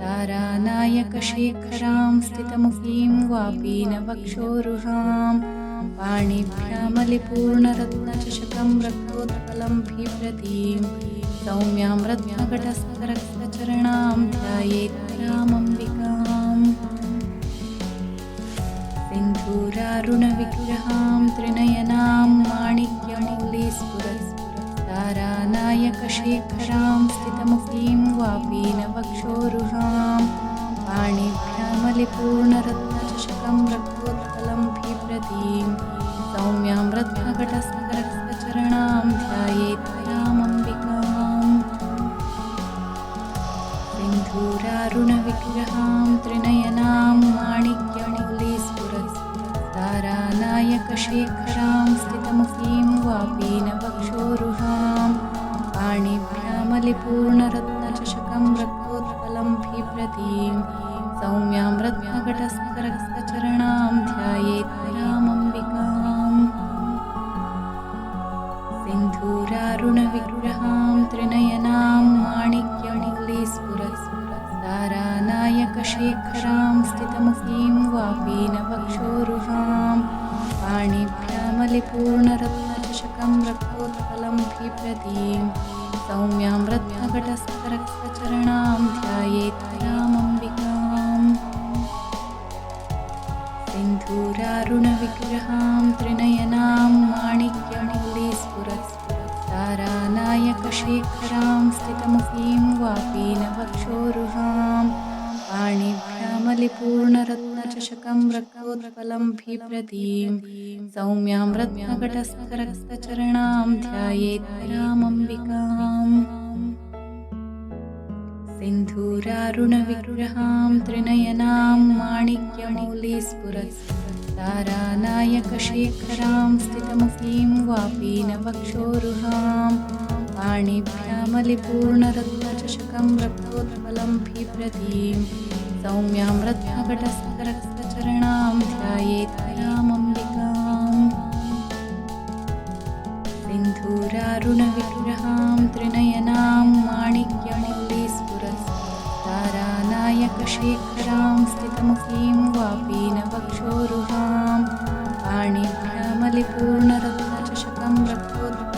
तारानायकशेखरां स्थितमुखीं वापीनवक्षोरुहां पाणिभ्यामलिपूर्णरत्नचषकं रक्तोत्पलं बिभ्रतीं सौम्यां सिन्धूरारुणविग्रहां त्रिनयनां रक्तोत्पलं बिभ्रतीं सौम्यां रत्नघटस्करक्तचरणां ध्यायेत् रामम्बिकाम् सिन्धूरारुणविग्रहां त्रिनयनां माणिक्यमौलिस्फुरस्तारानायकशेखरां स्थितमुखीं वापीनवक्षोरुहां पाणिभ्यामलिपूर्णरत्नचषकं रक्तोत्पलं बिभ्रतीं सौम्यां रत्नघटस्करक्तचरणां ध्यायेत् रामम्बिकाम्। सिन्धूरारुणविग्रहां त्रिनयनां माणिक्यमौलिस्फुरस्तारानायकशेखरां स्थितमुखीं वापीनवक्षोरुहां पाणिभ्यामलिपूर्णरत्नचषकं रक्तोत्पलं बिभ्रतीं सौम्यां रत्नघटस्करक्तचरणां ध्यायेत् रामम्बिकाम्। सिन्धूरारुणविग्रहां त्रिनयनां माणिक्यमौलिस्फुरस्तारानायकशेखरां स्थितमुखीं वापीनवक्षोरुहां पाणिभ्यामलिपूर्णरत्नचषकं रक्तोत्पलं बिभ्रतीं सौम्यां रत्नघटस्करक्तचरणां ध्यायेत् रामम्बिकाम्। सिन्धूरारुणविग्रहां त्रिनयनां माणिक्यमौलिस्फुरस्तारानायकशेखरां स्थितमुखीं वापीनवक्षोरुहां पाणिभ्यामलिपूर्णरत्नचषकं रक्तोत्पलं बिभ्रतीं सौम्यां रत्नघटस्करक्तचरणां ध्यायेत् रामम्बिकाम् सिन्धूरारुणविग्रहां त्रिनयनां माणिक्यमौलिस्फुरस्तारानायकशेखरां स्थितमुखीं वापीनवक्षोरुहां पाणिभ्यामलिपूर्णरत्नचषकं रक्तोत्पलं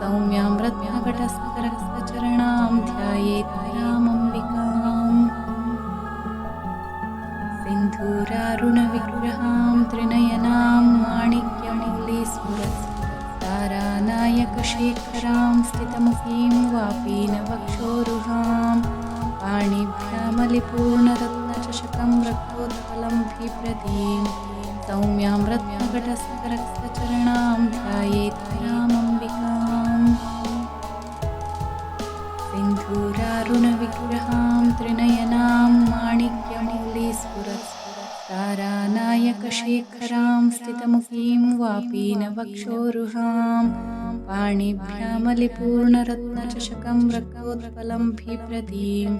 सौम्यां रत्नघटस्करक्तचरणां ध्यायेत् रामम्बिकाम् सिन्धूरारुणविग्रहां त्रिनयनां माणिक्यमौलिस्फुरस्तारानायकशेखरां स्थितमुखीं वापीनवक्षोरुहां पाणिभ्यामलिपूर्णरत्नचषकं रक्तोत्पलं बिभ्रतीं सौम्यां रत्नघटस्करक्तचरणां ध्यायेत् माणिक्यमौलिस्फुरस्तारानायकशेखरां स्थितमुखीं वापीनवक्षोरुहां पाणिभ्यामलिपूर्णरत्नचषकं रक्तोत्पलं बिभ्रतीं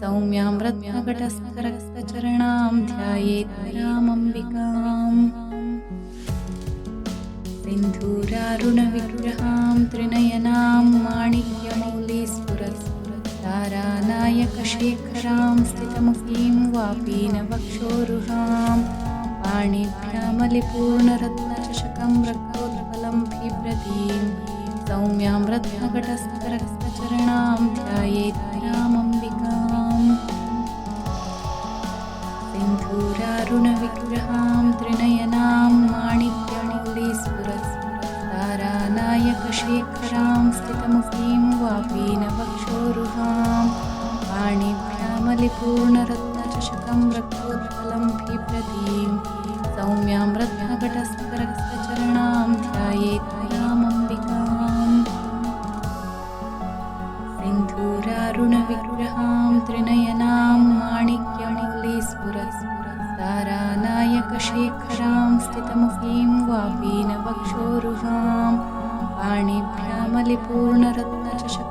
सौम्यां रत्नघटस्करक्तचरणां ध्यायेत् रामम्बिकाम्। सिन्धूरारुणविग्रहां त्रिनयनां माणिक्यमौलिस्फुरस्तारानायकशेखरां स्थितमुखीं वापीनवक्षोरुहां पाणिभ्यामलिपूर्णरत्नचषकं रक्तोत्पलं बिभ्रतीं सौम्यां रत्नघटस्करक्तचरणां ध्यायेत् रामम्बिकाम् सिन्धूरारुणविग्रहां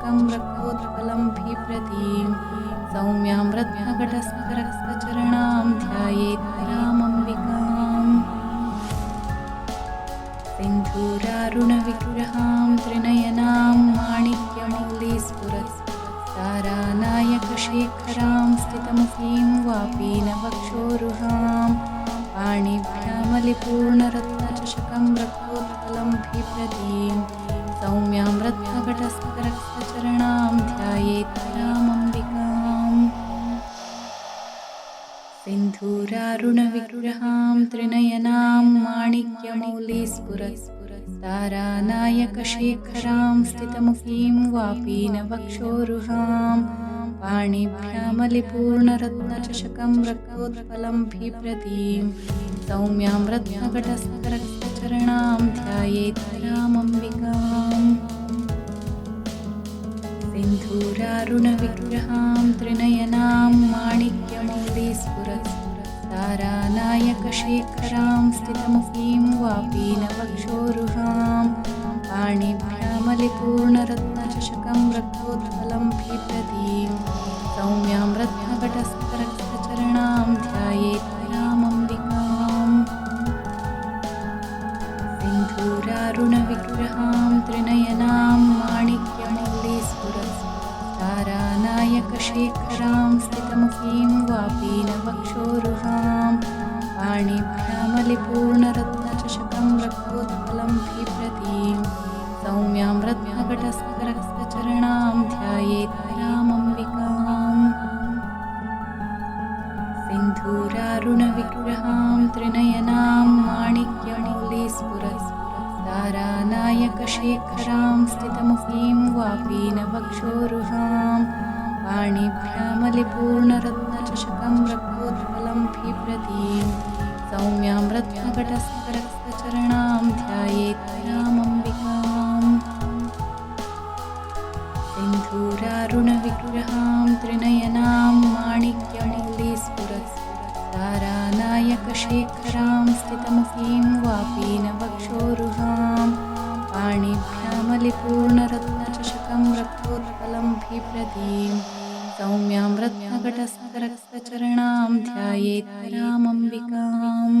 पाणिभ्यामलिपूर्णरत्नचषकं रक्तोत्पलं बिभ्रतीं सौम्यां रत्नघटस्करस्वचरणां ध्यायेत् रामम्बिकाम् सिन्धूरारुणविग्रहां त्रिनयनां माणिक्यमौलिस्फुरत् तारानायकशेखरां स्थितमुखीं वापीनवक्षोरुहां पाणिभ्यामलिपूर्णरत्नचषकं रक्तोत्पलं बिभ्रतीं सौम्यां रामम्बिकाम् सिन्धूरारुणविग्रहां त्रिनयनां माणिक्यमौलिस्फुरत् तारानायकशेखरां स्थितमुखीं वापीनवक्षोरुहां। पाणिभ्यामलिपूर्णरत्नचषकं रक्तोत्पलं बिभ्रतीं सौम्यां रत्नघटस्करस्वचरणां ध्यायेत् रामम्बिकाम् सिन्धूरारुणविग्रहां त्रिनयनां माणिक्यमौलिस्फुरत् तारानायकशेखरां स्थितमुखीं वापीनवक्षोरुहां पाणिभ्यामलिपूर्णरत्नचषकं रक्तोत्पलं बिभ्रतीं सौम्यां रत्नघटस्करस्वचरणां रत्नघटस्करस्वचरणां ध्यायेत् रामम्बिकाम् सिन्धूरारुणविग्रहां त्रिनयनां माणिक्यमौलिस्फुरत् तारानायकशेखरां स्थितमुखीं वापीनवक्षोरुहां पाणिभ्यामलिपूर्णरत्नचषकं रत्नघटस्करस्वचरणां ध्यायेत् रामम्बिकाम् सिन्धूरारुणविग्रहां त्रिनयनां माणिक्यमौलिस्फुरत् तारानायकशेखरां स्थितमुखीं वापीनवक्षोरुहां पाणिभ्यामलिपूर्णरत्नचषकं रक्तोत्पलं बिभ्रतीं सौम्यां रत्नघटस्करस्वचरणां ध्यायेत् रामम्बिकाम्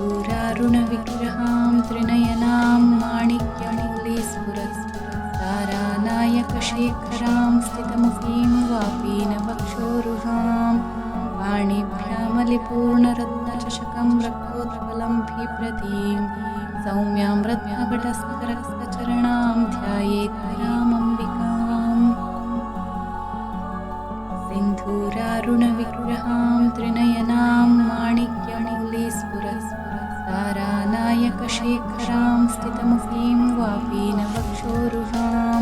सिन्धूरारुणविग्रहां त्रिनयनां पाणिभ्यामलिपूर्णरत्नचषकं रक्तोत्पलं बिभ्रतीं सौम्यां रत्नघटस्करस्वचरणां ध्यायेत् रामम्बिकाम् सिन्धूरारुणविग्रहां त्रिनयनां माणिक्यमौलिस्फुरत् तारानायकशेखरां स्थितमुखीं वापीनवक्षोरुहां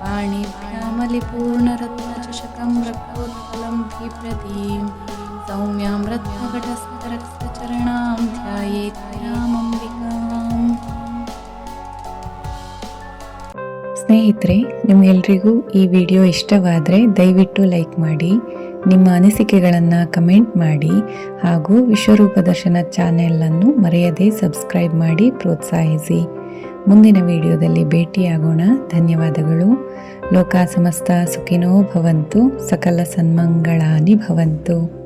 पाणिभ्यामलिपूर्णरत्नचषकं रक्तोत्पलं बिभ्रतीं सौम्यां रत्नघटस्करस्वचरणां ध्यायेत् रामम्बिकाम् ಸ್ನೇಹಿತರೆ ನಿಮಗೆಲ್ರಿಗೂ ಈ ವಿಡಿಯೋ ಇಷ್ಟವಾದರೆ ದಯವಿಟ್ಟು ಲೈಕ್ ಮಾಡಿ ನಿಮ್ಮ ಅನಿಸಿಕೆಗಳನ್ನು ಕಮೆಂಟ್ ಮಾಡಿ ಹಾಗೂ ವಿಶ್ವರೂಪ ದರ್ಶನ ಚಾನೆಲನ್ನು ಮರೆಯದೆ ಸಬ್ಸ್ಕ್ರೈಬ್ ಮಾಡಿ ಪ್ರೋತ್ಸಾಹಿಸಿ. ಮುಂದಿನ ವಿಡಿಯೋದಲ್ಲಿ ಭೇಟಿಯಾಗೋಣ. ಧನ್ಯವಾದಗಳು. ಲೋಕ ಸಮಸ್ತ ಸುಖಿನೋ ಭವಂತು, ಸಕಲ ಸನ್ಮಂಗಳಾನಿ ಭವಂತು.